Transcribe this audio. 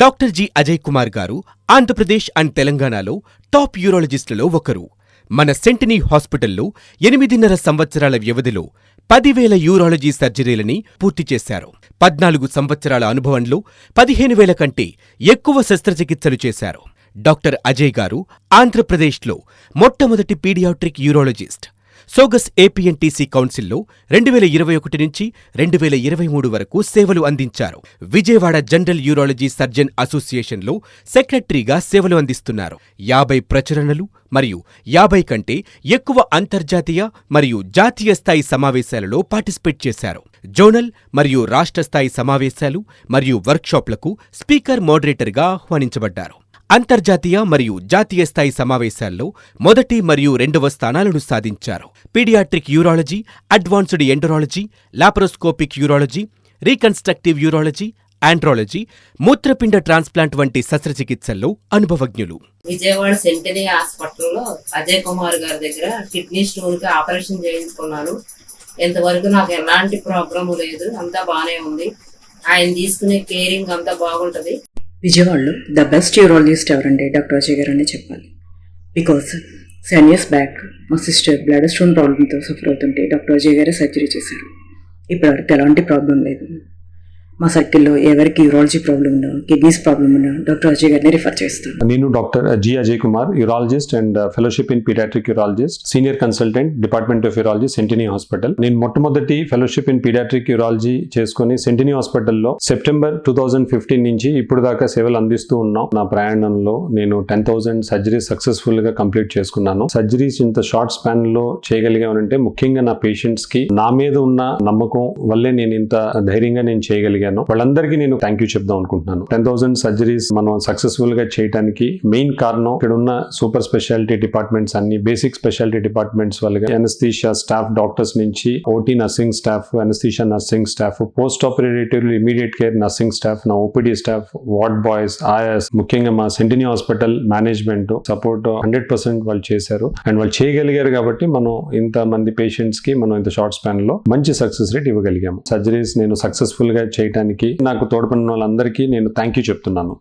Doctor G. Ajay Kumar గారు Andhra Pradesh and తెలంగాణలో top యూరాలజిస్టులలో ఒకరు. మన సెంటినీ హాస్పిటల్లో ఎనిమిదిన్నర సంవత్సరాల వ్యవధిలో పదివేల యూరాలజీ సర్జరీలని పూర్తి చేశారు. పద్నాలుగు సంవత్సరాల అనుభవంలో పదిహేను వేల కంటే ఎక్కువ శస్త్రచికిత్సలు చేశారు. డాక్టర్ అజయ్ గారు ఆంధ్రప్రదేశ్లో మొట్టమొదటి పీడియాట్రిక్ యూరాలజిస్ట్. సోగస్ ఏపీఎన్టీసీ కౌన్సిల్లో రెండు వేల ఇరవై ఒకటి నుంచి రెండు వేల ఇరవై మూడు వరకు సేవలు అందించారు. విజయవాడ జనరల్ యూరాలజీ సర్జన్ అసోసియేషన్లో సెక్రటరీగా సేవలు అందిస్తున్నారు. యాభై ప్రచురణలు మరియు యాభై కంటే ఎక్కువ అంతర్జాతీయ మరియు జాతీయ స్థాయి సమావేశాలలో పార్టిసిపేట్ చేశారు. జోనల్ మరియు రాష్ట్ర స్థాయి సమావేశాలు మరియు వర్క్షాప్లకు స్పీకర్ మోడరేటర్గా ఆహ్వానించబడ్డారు. అంతర్జాతీయ మరియు జాతీయ స్థాయి సమావేశాల్లో మొదటి మరియు రెండవ స్థానాలను సాధించారు. Paediatric urology advanced endourology laparoscopic urology reconstructive urology andrology మూత్రపిండ ట్రాన్స్ప్లాంట్ వంటి శస్త్రచికిత్సల్లో అనుభవజ్ఞులు. విజయవాడ సెంటనీ హాస్పిటల్లో అజయ్ కుమార్ గారి దగ్గర కిడ్నీ స్టోన్కి ఆపరేషన్ చేయించుకున్నాను. ఇంతవరకు నాకు ఎలాంటి ప్రాబ్లం లేదు అంతా బాగానే ఉంది. ఆయన తీసుకునే కేరింగ్ అంతా బాగుంటది. విజయవాడలో ద బెస్ట్ యూరాలజిస్ట్ ఎవరంటే డాక్టర్ అజయ్ గారు అని చెప్పాలి. బికాస్ సెవెన్ ఇయర్స్ బ్యాక్ మా సిస్టర్ బ్లడ్ స్టోన్ ప్రాబ్లంతో సఫర్ అవుతుంటే డాక్టర్ అజయ్ గారే సర్జరీ చేశారు. ఇప్పటివరకు ఎలాంటి ప్రాబ్లం లేదు. మా సర్కిల్లో ఎవరికి యూరాలజీ ప్రాబ్లం ఉన్నా కిడ్నీస్ ప్రాబ్లం ఉన్నా డాక్టర్ అజయ్ గారిని రిఫర్ చేస్తాను. నేను doctor G Ajay Kumar urologist and fellowship in paediatric urologist senior consultant department of urology Sentini hospital నేను మొట్టమొదటి ఫెలోషిప్ ఇన్ పీడియాట్రిక్ యూరాలజీ చేసుకుని సెంటినీ హాస్పిటల్లో సెప్టెంబర్ టూ థౌజండ్ ఫిఫ్టీన్ నుంచి ఇప్పుడు దాకా సేవలు అందిస్తూ ఉన్నాం. నా ప్రయాణంలో నేను టెన్ థౌసండ్ సర్జరీస్ సక్సెస్ఫుల్గా కంప్లీట్ చేసుకున్నాను. సర్జరీస్ ఇంత షార్ట్ స్పాన్లో చేయగలిగానంటే ముఖ్యంగా నా పేషెంట్స్కి నా మీద ఉన్న నమ్మకం వల్లే నేను ఇంత ధైర్యంగా నేను చేయగలిగాను. వాళ్ళందరికీ నేను థ్యాంక్ యూ చెప్దాం అనుకుంటున్నాను. టెన్ థౌసండ్ సర్జరీస్ మనం సక్సెస్ఫుల్గా చేయడానికి మెయిన్ కారణం ఇక్కడ ఉన్న సూపర్ స్పెషాలిటీ డిపార్ట్మెంట్స్ అన్ని బేసిక్ స్పెషాలిటీ డిపార్ట్మెంట్స్ వాళ్ళగా ఎనస్థీషియా స్టాఫ్ డాక్టర్స్ నుంచి OT nursing staff anaesthesia nursing staff post operative immediate care nursing staff నా ఓపీడీ స్టాఫ్ వార్డ్ బాయ్స్ ఆయాస్ ముఖ్యంగా మా Sentini hospital management support hundred percent వాళ్ళు చేశారు. And వాళ్ళు చేయగలిగారు కాబట్టి మనం ఇంత మంది పేషెంట్స్కి మనం ఇంత షార్ట్ స్పాన్లో మంచి సక్సెస్ రేట్ ఇవ్వగలిగాము. సర్జరీస్ నేను సక్సెస్ఫుల్గా చేయడానికి నాకు తోడ్పడిన వాళ్ళందరికీ నేను థ్యాంక్ యూ చెప్తున్నాను.